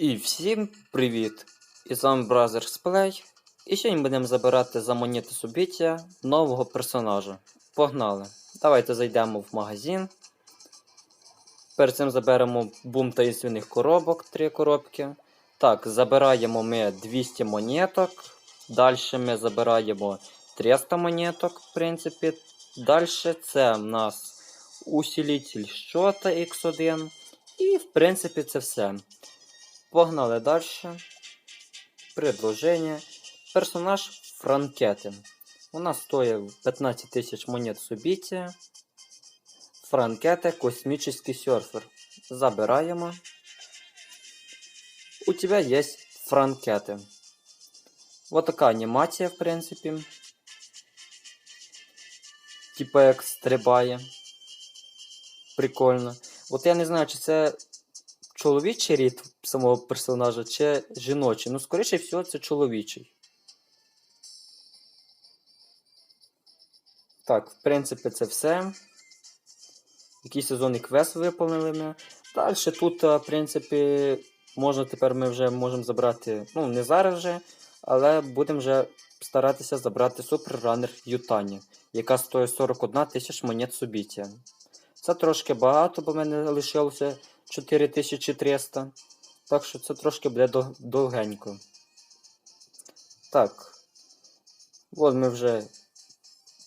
І всім привіт! І з вами Brothers Play. І сьогодні будемо забирати за монети субіття нового персонажа. Погнали! Давайте зайдемо в магазин. Перед цим заберемо бум таїнственних коробок, 3 коробки. Так, забираємо ми 200 монеток. Далі ми забираємо 300 монеток, в принципі. Далі це в нас усилитель щота X1. І, в принципі, це все. Погнали далі. Предложення. Персонаж Франкети. Вона стоїть 15 тисяч монет субіття. Франкета космический серфер. Забираємо. У тебя есть франкети. Вот така анімація, в принципі. Типа як стрибає. Прикольно. От я не знаю, чи це чоловічий рід самого персонажа, чи жіночий. Ну, скоріше всього, це чоловічий. Так, в принципі, це все. Який сезонний квест виповнили ми. Далі тут, е, в принципі, можна тепер ми вже можемо забрати. Ну, не зараз вже, але будемо вже старатися забрати суперранер Ютані, яка стоїть 41 тисяч монет субіття. Це трошки багато, бо в мене лишилося 4300. Так що це трошки буде довгенько. Так. От ми вже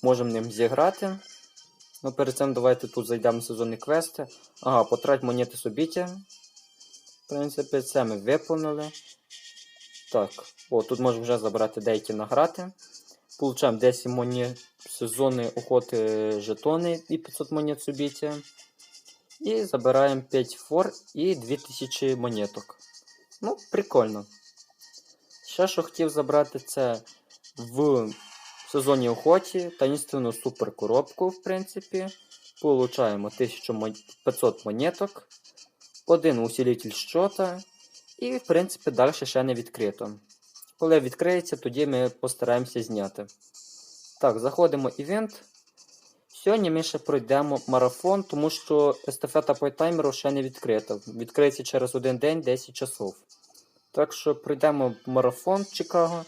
можемо ним зіграти. Ну, перед цим давайте тут зайдемо в сезонні квести. Ага, потрать монети субіття. В принципі, це ми виповнили. Так, о, тут можемо вже забрати деякі награти. Получаємо 10 монет сезонної охоти жетони і 500 монет субіття. І забираємо 5 фор і 2000 монеток. Ну, прикольно. Ще що хотів забрати, це в сезоні охоті таїнственну супер коробку, в принципі. Получаємо 1500 монеток, один усилитель щота, і, в принципі, далі ще не відкрито. Коли відкриється, тоді ми постараємося зняти. Так, заходимо івент. Сьогодні ми ще пройдемо марафон, тому що естафета по таймеру ще не відкрита. Відкриється через один день 10 часов. Так що пройдемо марафон Чикаго.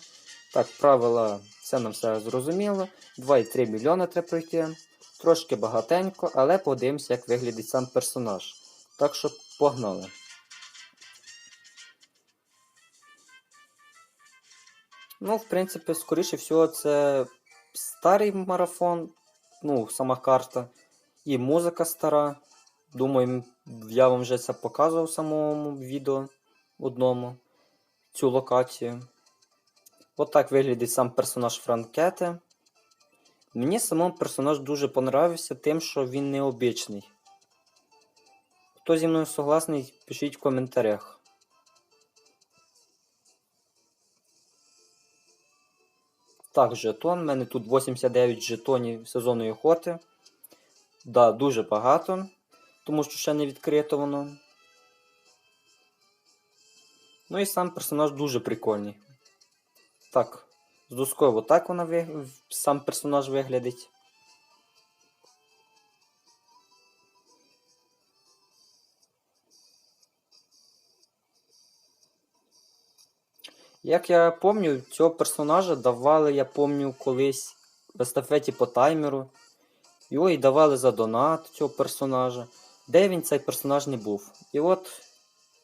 Так, правила, все нам все зрозуміло. 2,3 мільйони треба пройти. Трошки багатенько, але подивимося, як виглядить сам персонаж. Так що погнали. Ну, в принципі, скоріше всього, це старий марафон, ну, сама карта. І музика стара. Думаю, я вам вже це показував в самому відео одному. Цю локацію. От так виглядить сам персонаж Франкети. Мені самому персонаж дуже понравився тим, що він необичний. Хто зі мною согласний, пишіть в коментарях. Так, жетон. У мене тут 89 жетонів сезонної охоти. Да, дуже багато, тому що ще не відкрито воно. Ну і сам персонаж дуже прикольний. Так, з доскою отак вона ви... сам персонаж виглядить. Як я пам'ятаю, цього персонажа давали, я пам'ятаю, колись в естафеті по таймеру. Його і давали за донат цього персонажа. Де він цей персонаж не був. І от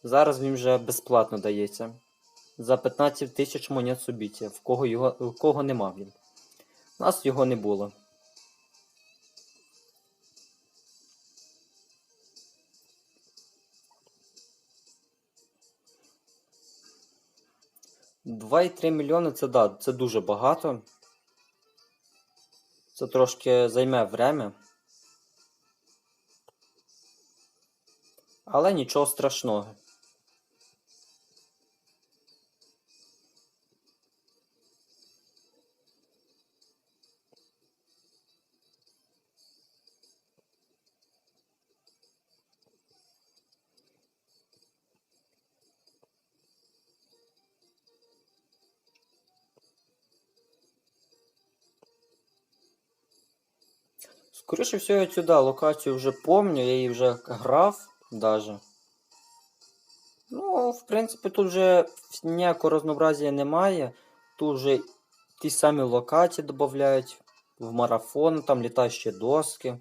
зараз він вже безплатно дається. За 15 тисяч монет субіття, в кого його, в кого нема він. У нас його не було. Два і три мільйони це да, це дуже багато. Це трошки займе время. Але нічого страшного. Скоріше всього, я цю да, локацію вже помню, я її вже грав даже. Ну, в принципі, тут вже ніякого разнообразія немає. Тут вже ті самі локації додають в марафон, там літаючі доски,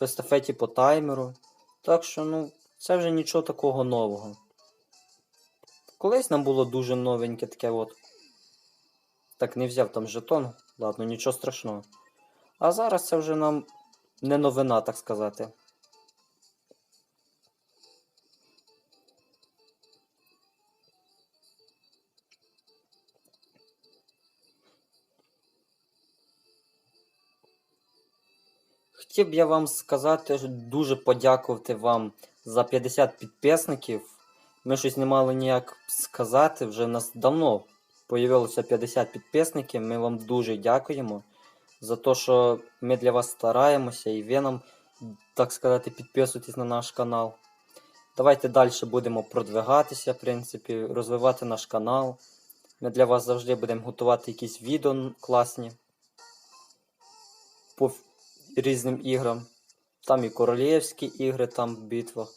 в естафеті по таймеру. Так що, ну, це вже нічого такого нового. Колись нам було дуже новеньке таке от. Так не взяв там жетон, ладно, нічого страшного. А зараз це вже нам не новина, так сказати. Хотів б я вам сказати, дуже подякувати вам за 50 підписників. Ми щось не мали ніяк сказати. Вже в нас давно появилося 50 підписників. Ми вам дуже дякуємо за те, що ми для вас стараємося і ви нам, так сказати, підписуйтесь на наш канал. Давайте далі будемо продвигатися, в принципі, розвивати наш канал. Ми для вас завжди будемо готувати якісь відео класні по різним іграм. Там і королівські ігри, там в битвах,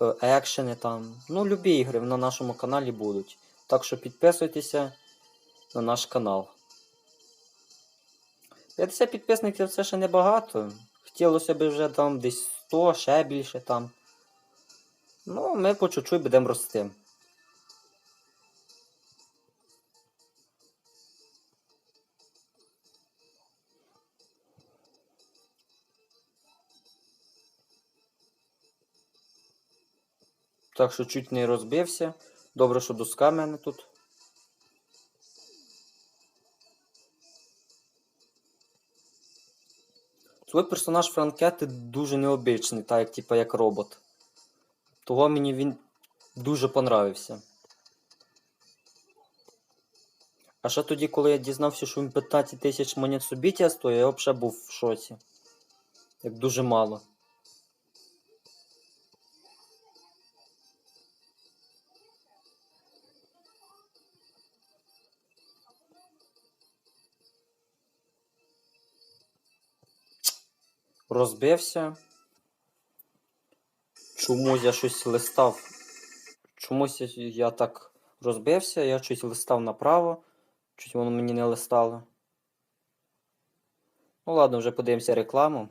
е, екшени там. Ну, любі ігри на нашому каналі будуть. Так що підписуйтеся на наш канал. 50 підписників це ще небагато. Хотілося б вже там десь 100, ще більше там. Ну, ми по чуть-чуть будемо рости. Так що чуть не розбився. Добре, що доска в мене тут. Свій персонаж Франкети дуже необичний, так як, типу, як робот. Того мені він дуже понравився. А ще тоді, коли я дізнався, що він 15 тисяч монет собіття стоїть, я взагалі був в шоці. Як дуже мало. Розбився. Чомусь я щось листав. Чомусь я- так розбився, я щось листав направо, щось воно мені не листало. Ну ладно, вже подивимося рекламу.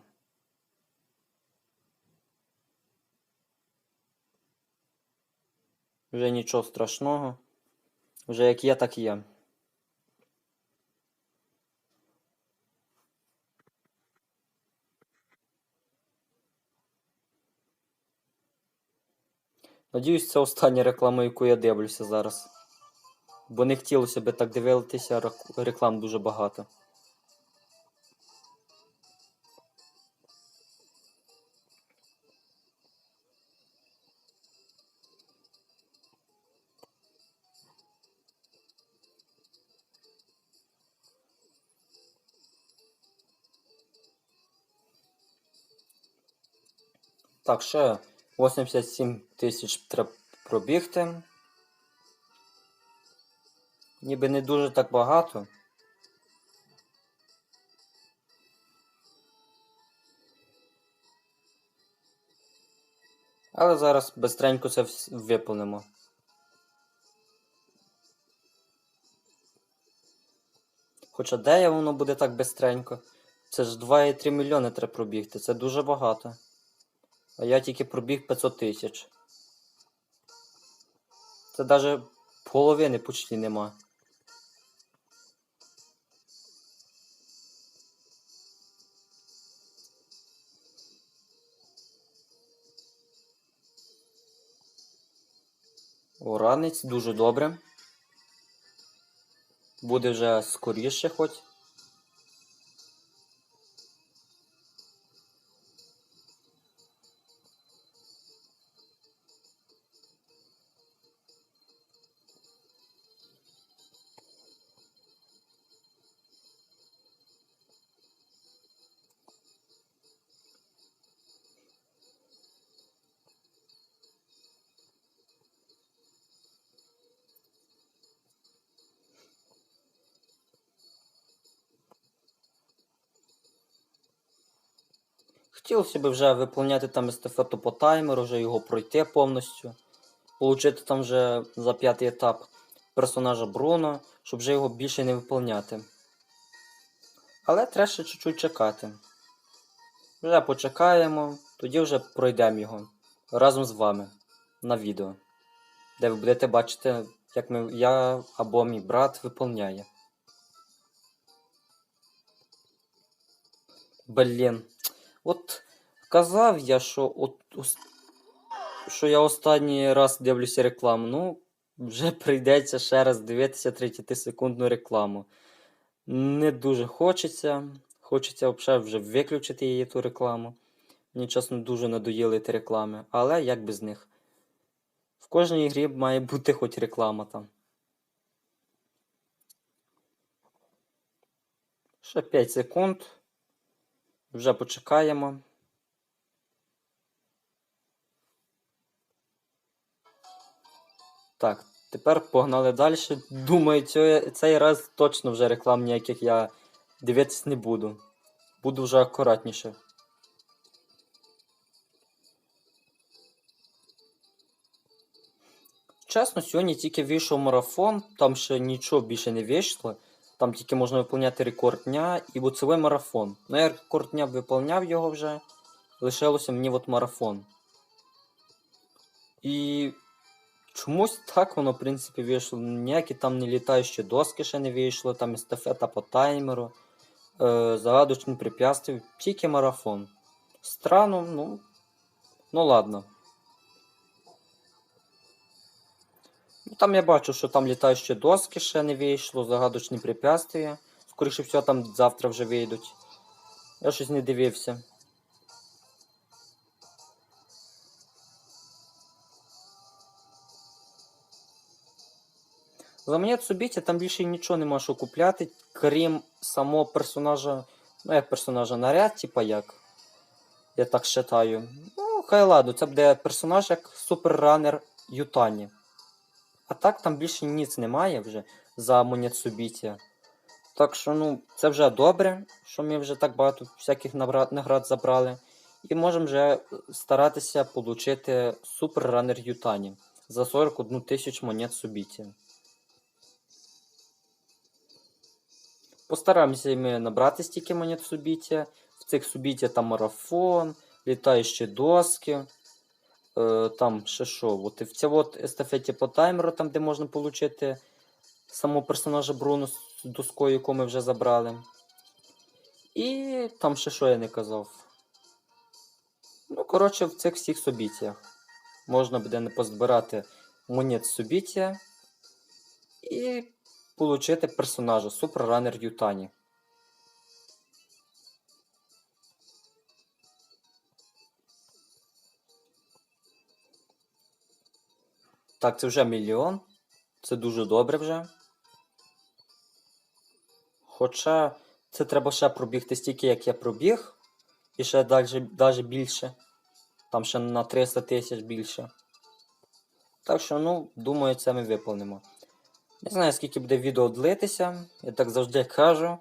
Вже нічого страшного. Вже як є, так є. Надіюсь, це остання реклама, яку я дивлюся зараз. Бо не хотілося би так дивитися, реклам дуже багато. Так, ще 87 тисяч треба пробігти. Ніби не дуже так багато. Але зараз бистренько це виповнимо. Хоча де воно буде так бистренько? Це ж 2,3 мільйони треба пробігти, це дуже багато. А я тільки пробіг 500 тисяч. Це навіть половини почти нема. О, ранець, дуже добре. Буде вже скоріше хоч. Хотілося б вже виповняти там естафету по таймеру, вже його пройти повністю. Получити там вже за п'ятий етап персонажа Бруно, щоб вже його більше не виповняти. Але треба ще чуть-чуть чекати. Вже почекаємо, тоді вже пройдемо його разом з вами на відео, де ви будете бачити, як ми, я або мій брат виповняє. Блін. От казав я, що от що я останній раз дивлюся рекламу. Ну, вже прийдеться ще раз дивитися 30 секундну рекламу. Не дуже хочеться. Хочеться вже виключити її ту рекламу. Мені чесно дуже надоїли ті реклами, але як без них. В кожній грі має бути хоч реклама там. Ще 5 секунд. Вже почекаємо. Так, тепер погнали далі. Думаю, цей раз точно вже реклам ніяких я дивитись не буду. Буду вже акуратніше. Чесно, сьогодні тільки вийшов марафон, там ще нічого більше не вийшло. Там тільки можна виповняти рекорд дня і боцевий марафон. Ну, я рекорд дня виповняв його вже. Лишилося мені от марафон. І чомусь так воно, в принципі, вийшло. Ніякі там не літаючі доски ще не вийшло, там естафета по таймеру, е, загадочні препятствия, тільки марафон. Странно, ну. Ну ладно. Там я бачу, що там літаючі доски ще не вийшло, загадочні препятствия. Скоріше всього, там завтра вже вийдуть. Я щось не дивився. За мене Цубіті там більше нічого нема що купляти, крім самого персонажа. Ну, як персонажа наряд, типа як. Я так вважаю. Ну, хай ладно, це буде персонаж як суперранер Ютані. А так там більше ніц немає вже за Моніцубіті. Так що, ну, це вже добре, що ми вже так багато всяких наград забрали. І можемо вже старатися отримати суперранер Ютані за 41 тисяч монет Субіті. Постараємося ми набрати стільки монет Субіті. В цих Субіті там марафон, літаючі доски. Е, там ще що? От в цій от естафеті по таймеру, там де можна отримати самого персонажа Бруно з доскою, яку ми вже забрали. І там ще що я не казав. Ну, коротше, в цих всіх собітіях. Можна буде не позбирати монет собіття і отримати персонажа Суперранер Ютані. Так, це вже мільйон. Це дуже добре вже. Хоча це треба ще пробігти стільки, як я пробіг. І ще навіть більше. Там ще на 300 тисяч більше. Так що, ну, думаю, це ми виповнимо. Не знаю, скільки буде відео длитися. Я так завжди кажу.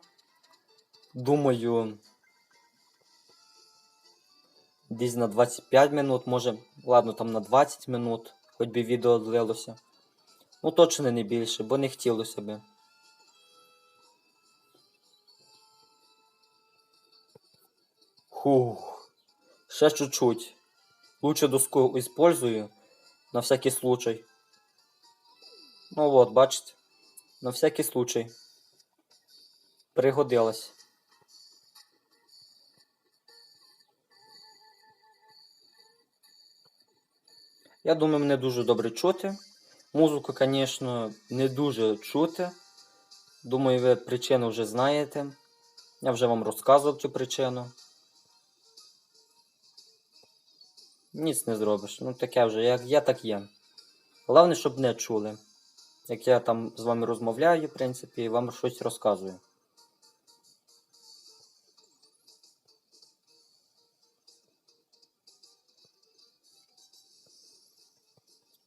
Думаю. Десь на 25 минут, може, ладно, там на 20 минут, хоч би відео длилося. Ну, точно не більше, бо не хотілося би. Хух. Ще чуть-чуть. Лучше доску использую. На всякий случай. Ну вот, бачите. На всякий случай. Пригодилось. Я думаю, мене дуже добре чути. Музику, звісно, не дуже чути. Думаю, ви причину вже знаєте. Я вже вам розказував цю причину. Ніц не зробиш. Ну таке вже, як є, так є. Головне, щоб не чули. Як я там з вами розмовляю, в принципі, і вам щось розказую.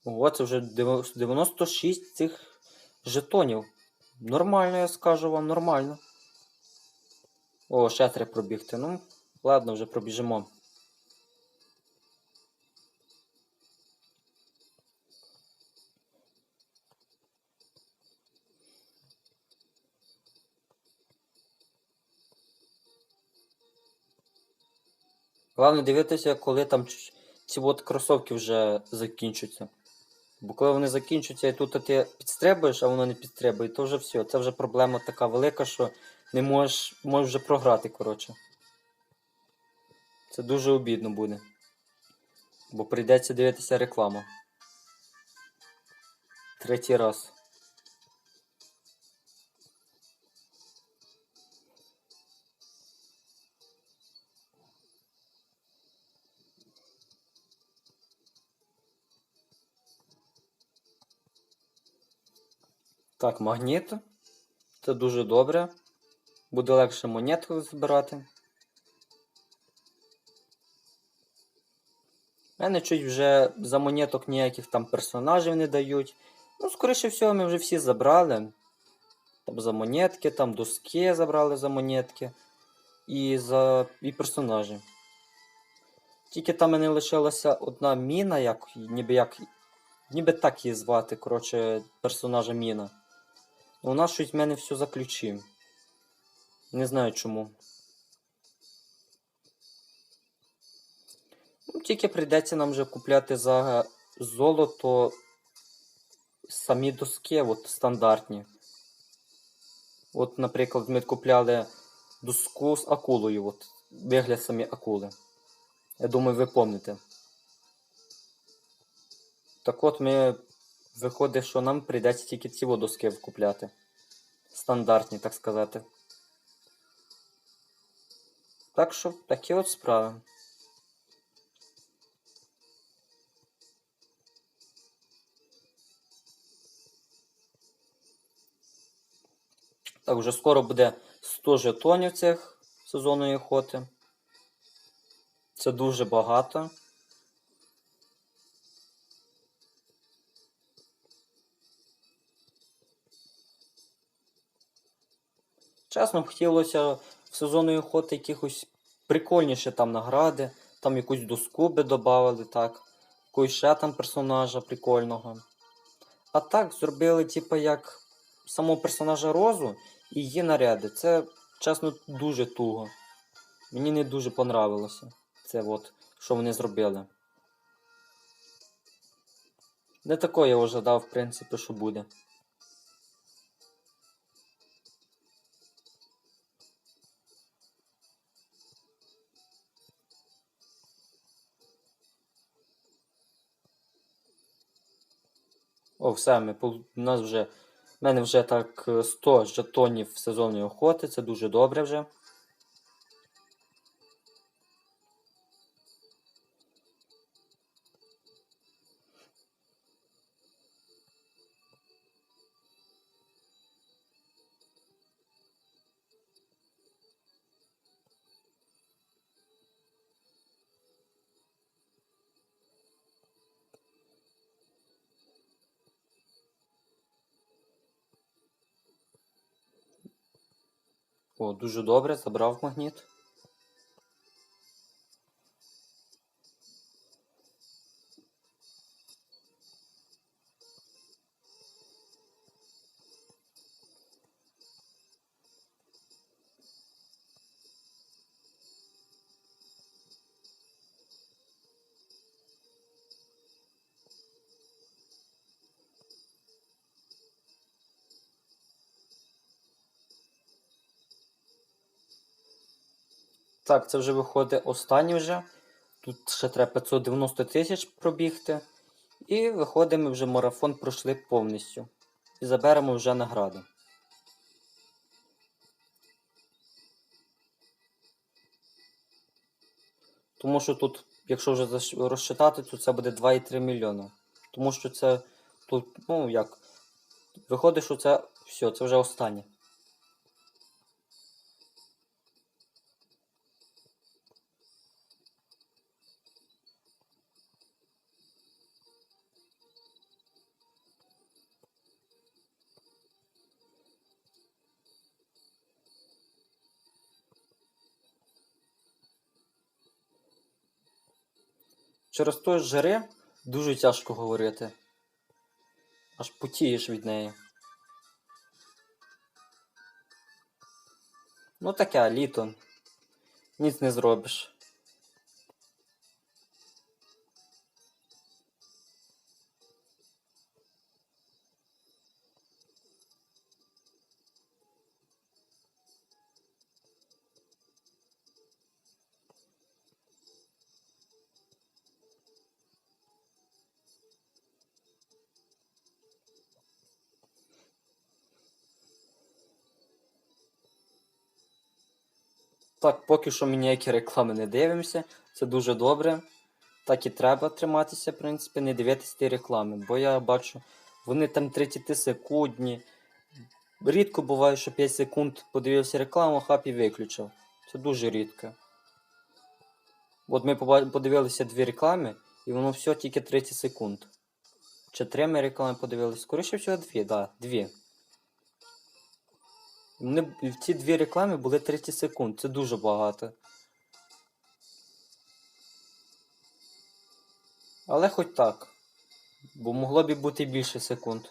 О, це вже 96 цих жетонів. Нормально, я скажу вам, нормально. О, ще треба пробігти. Ну, ладно, вже пробіжимо. Головне дивитися, коли там ці от кросовки вже закінчаться. Бо коли вони закінчаться і тут ти підстрибуєш, а воно не підстрибує, то вже все. Це вже проблема така велика, що не можеш, можеш вже програти, коротше. Це дуже обідно буде. Бо прийдеться дивитися рекламу. Третій раз. Так, магніт. Це дуже добре. Буде легше монетку збирати. Мене чуть вже за монеток ніяких там персонажів не дають. Ну, скоріше всього, ми вже всі забрали. Там за монетки, там доски забрали за монетки. І за і персонажі. Тільки там мене лишилася одна міна, як, ніби як. Ніби так її звати, коротше, персонажа міна. Ну, Вона щось в мене все за ключі. Не знаю чому. Ну, тільки прийдеться нам вже купляти за золото самі доски, от стандартні. От, наприклад, ми купляли доску з акулою, от, вигляд самі акули. Я думаю, ви пам'ятаєте. Так от ми виходить, що нам прийдеться тільки ці от доски купляти. Стандартні, так сказати. Так що такі от справи. Так, вже скоро буде 100 жетонів цих сезонної охоти. Це дуже багато. Чесно, хотілося в сезонної охоти якихось прикольніше там награди, там якусь доску би додавали, так. Якогось ще там персонажа прикольного. А так, зробили, типу, як самого персонажа Розу і її наряди. Це, чесно, дуже туго. Мені не дуже понравилося. Це от, що вони зробили. Не такое я ожидав, в принципі, що буде. О, все, ми, у нас вже. в мене вже так е, 100 жетонів сезонної охоти, це дуже добре вже. Дуже добре, забрав магніт. Так, це вже виходить останній вже. Тут ще треба 590 тисяч пробігти. І виходить, ми вже марафон пройшли повністю. І заберемо вже награди. Тому що тут, якщо вже розчитати, то це буде 2,3 мільйона. Тому що це тут, ну як, виходить, що це все, це вже останнє. Через той жири дуже тяжко говорити. Аж потієш від неї. Ну таке літо. Ніц не зробиш. Так, поки що ми ніякі реклами не дивимося. Це дуже добре. Так і треба триматися, в принципі, не дивитися ті реклами. Бо я бачу, вони там 30 секундні. Рідко буває, що 5 секунд подивився рекламу, хап і виключив. Це дуже рідко. От ми подивилися дві реклами, і воно все тільки 30 секунд. Чи три ми реклами подивилися? Скоріше всього, дві, так, да, дві. Вони, в ці дві реклами були 30 секунд, це дуже багато. Але хоч так. Бо могло б бути більше секунд.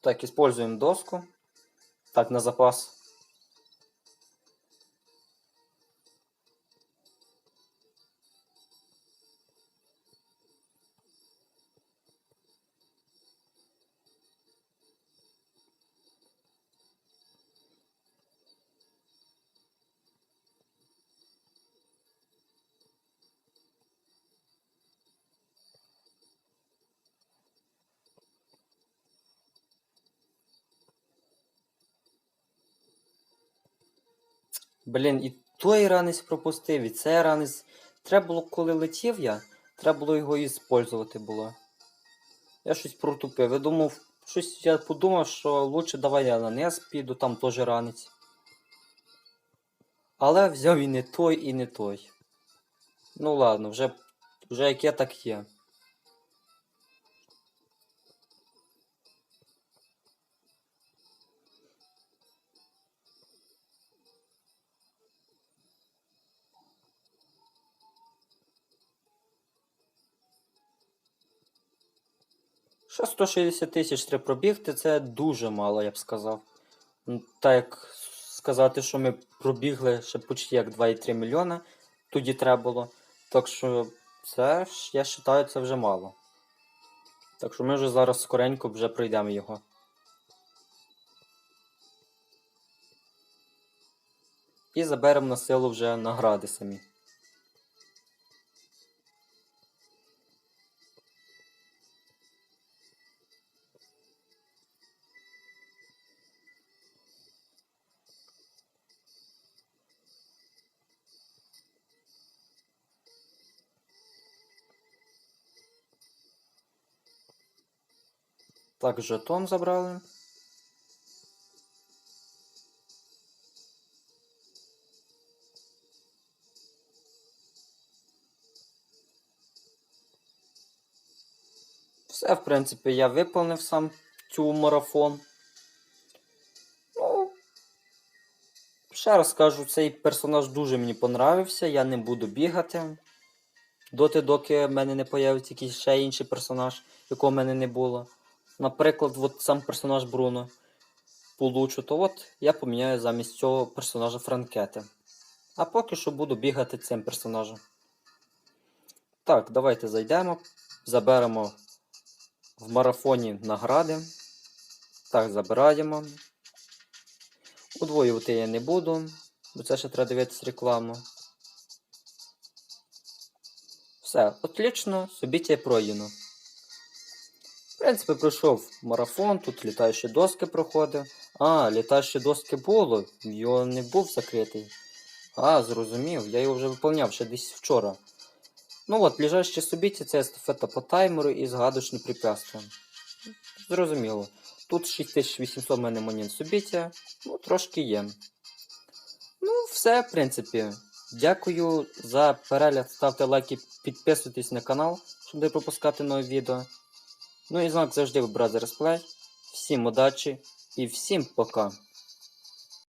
Так, используем доску. Так, на запас. Блін, і той ранець пропустив, і цей ранець. Треба було, коли летів я, треба було його іспользувати було. Я щось протупив. Я думав, щось я подумав, що лучше давай я на низ піду, там теж ранець. Але взяв і не той, і не той. Ну ладно, вже, вже яке так є. Що 160 тисяч треба пробігти, це дуже мало, я б сказав. Так як сказати, що ми пробігли ще почти як 2,3 мільйона, тоді треба було. Так що це, ж, я вважаю, це вже мало. Так що ми вже зараз скоренько вже пройдемо його. І заберемо на силу вже награди самі. Так, жетон забрали. Все, в принципі, я виповнив сам цю марафон. Ну, ще раз кажу, цей персонаж дуже мені понравився, я не буду бігати. Доти, доки в мене не появиться якийсь ще інший персонаж, якого в мене не було. Наприклад, от сам персонаж Бруно получу, то от я поміняю замість цього персонажа Франкети. А поки що буду бігати цим персонажем. Так, давайте зайдемо, заберемо в марафоні награди. Так, забираємо. Удвоювати я не буду, бо це ще треба дивитися рекламу. Все, отлично, собіття пройдено. В принципі, пройшов марафон, тут літаючі доски проходив. А, літаючі доски було, його не був закритий. А, зрозумів, я його вже виповняв ще десь вчора. Ну от, ближайші собіття це естафета по таймеру і згадочне препятствия. Зрозуміло. Тут 6800 в мене монет собіття, ну трошки є. Ну, все, в принципі. Дякую за перегляд. Ставте лайки, підписуйтесь на канал, щоб не пропускати нові відео. Ну і знак завжди в Brothers Play. Всім удачі і всім пока.